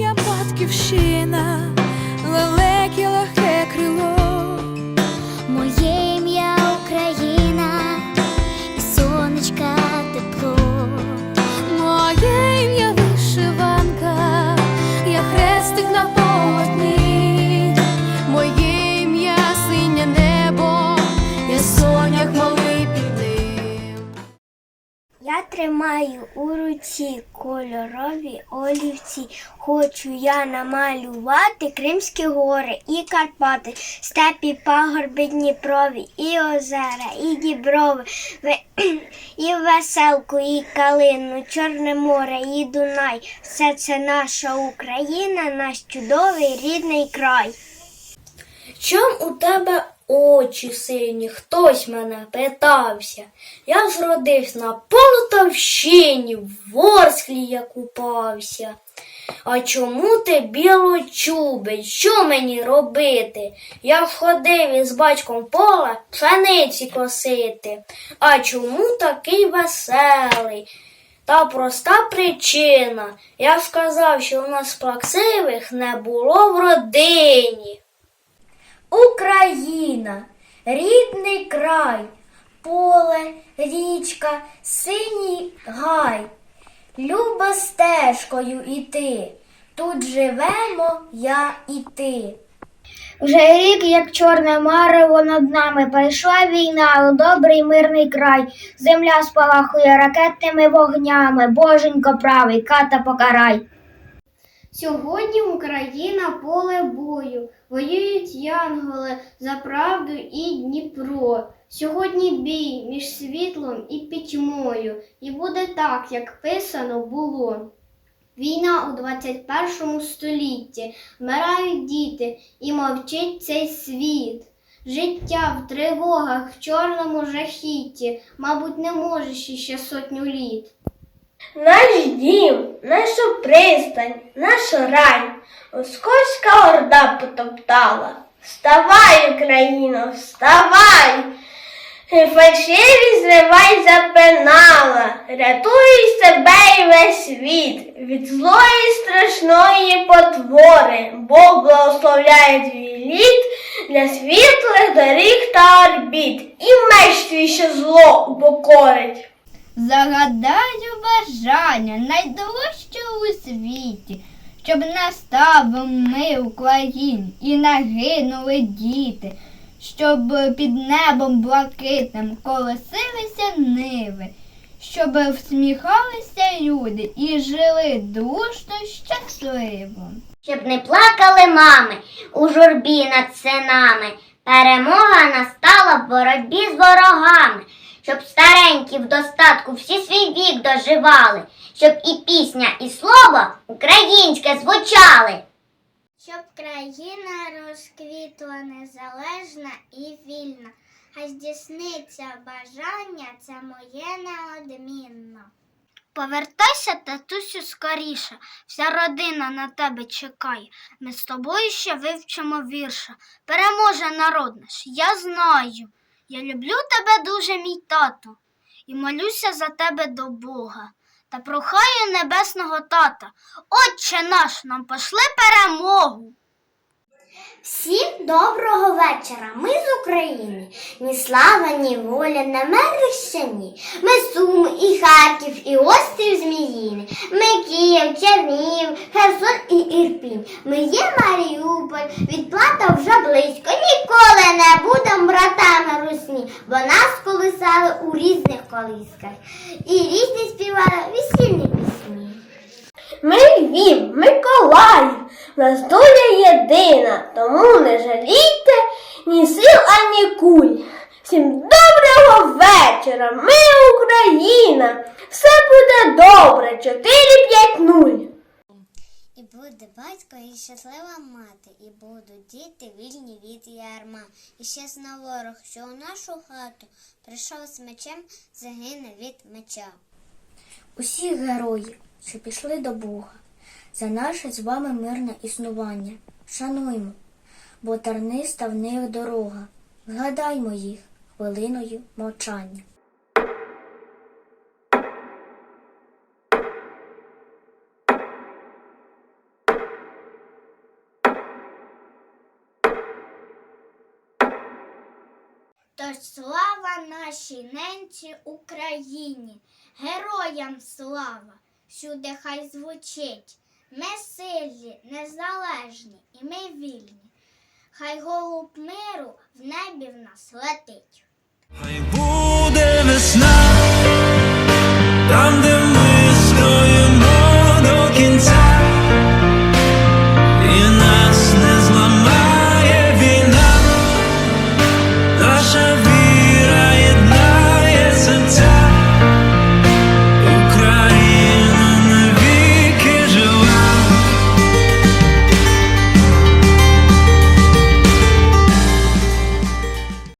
ім'я батьківщина, тримаю у руці кольорові олівці. Хочу я намалювати Кримські гори і Карпати, степі, пагорби Дніпрові, і озера, і діброви, і веселку, і калину, Чорне море, і Дунай. Все це наша Україна, наш чудовий рідний край. Чом у тебе очі сині? Хтось мене питався. Я ж родився на Полтавщині, в Ворсклі я купався. А чому ти білочубий? Що мені робити? Я ходив із батьком в поле пшениці косити. А чому такий веселий? Та проста причина. Я ж сказав, що у нас плаксивих не було в родині. Україна, рідний край, поле, річка, синій гай. Люба стежкою іти. Тут живемо я і ти. Вже рік, як чорне марево над нами, прийшла війна у добрий мирний край. Земля спалахує ракетними вогнями. Боженько правий, ката покарай. Сьогодні Україна поле бою. Воюють янголи за правду і Дніпро. Сьогодні бій між світлом і пітьмою. І буде так, як писано було. Війна у 21 столітті, вмирають діти і мовчить цей світ. Життя в тривогах, в чорному жахітті, мабуть, не може ще сотню літ. Наш дім, наша пристань, наш рай, Московська орда потоптала. Вставай, Україно, вставай! Фальшиві зривай запинала, рятуй себе і весь світ від злої страшної потвори, Бог благословляє твій лід для світлих доріг та орбіт, і меч твій що зло упокорить. Загадаю бажання найдорожче у світі, щоб настав мир в і нагинули діти, щоб під небом блакитним колесилися ниви, щоб всміхалися люди і жили дружно щасливо. Щоб не плакали мами у журбі над синами. Перемога настала в боротьбі з ворогами, щоб старенькі в достатку всі свій вік доживали, щоб і пісня, і слово українське звучали. Щоб країна розквітла незалежна і вільна, а здійсниться бажання це моє неодмінно. Повертайся, татусю, скоріше. Вся родина на тебе чекає. Ми з тобою ще вивчимо вірша. Переможе народ наш, я знаю. Я люблю тебе дуже, мій тато, і молюся за тебе до Бога. Та прохаю небесного тата, Отче наш, нам пошли перемогу. Всім доброго вечора. Ми з України. Ні слава, ні воля, не ні. Ми Сум, і Харків, і острів Зміїний. Ми Київ, Чернігів, Херсон і Ірпінь. Ми є Маріуполь, відплата вже близько. Ніколи не будемо братами русні, бо нас колисали у різних колисках. І різні співали весільні пісні. Ми Львів, Миколаїв, нас доля єдина, тому не жалійте ні сил, ані куль. Всім доброго вечора, ми Україна, все буде добре, 4-5-0. І буде батько і щаслива мати, і будуть діти вільні від ярма. І щасна ворог, що у нашу хату прийшов з мечем, загине від меча. Усі герої, що пішли до Бога, за наше з вами мирне існування. Шануймо, бо тарниста в них дорога. Згадаймо їх хвилиною мовчання. Тож слава нашій ненці Україні, героям слава, всюди хай звучить. Ми сильні, незалежні і ми вільні. Хай голуб миру в небі в нас летить. Хай буде весна, там, де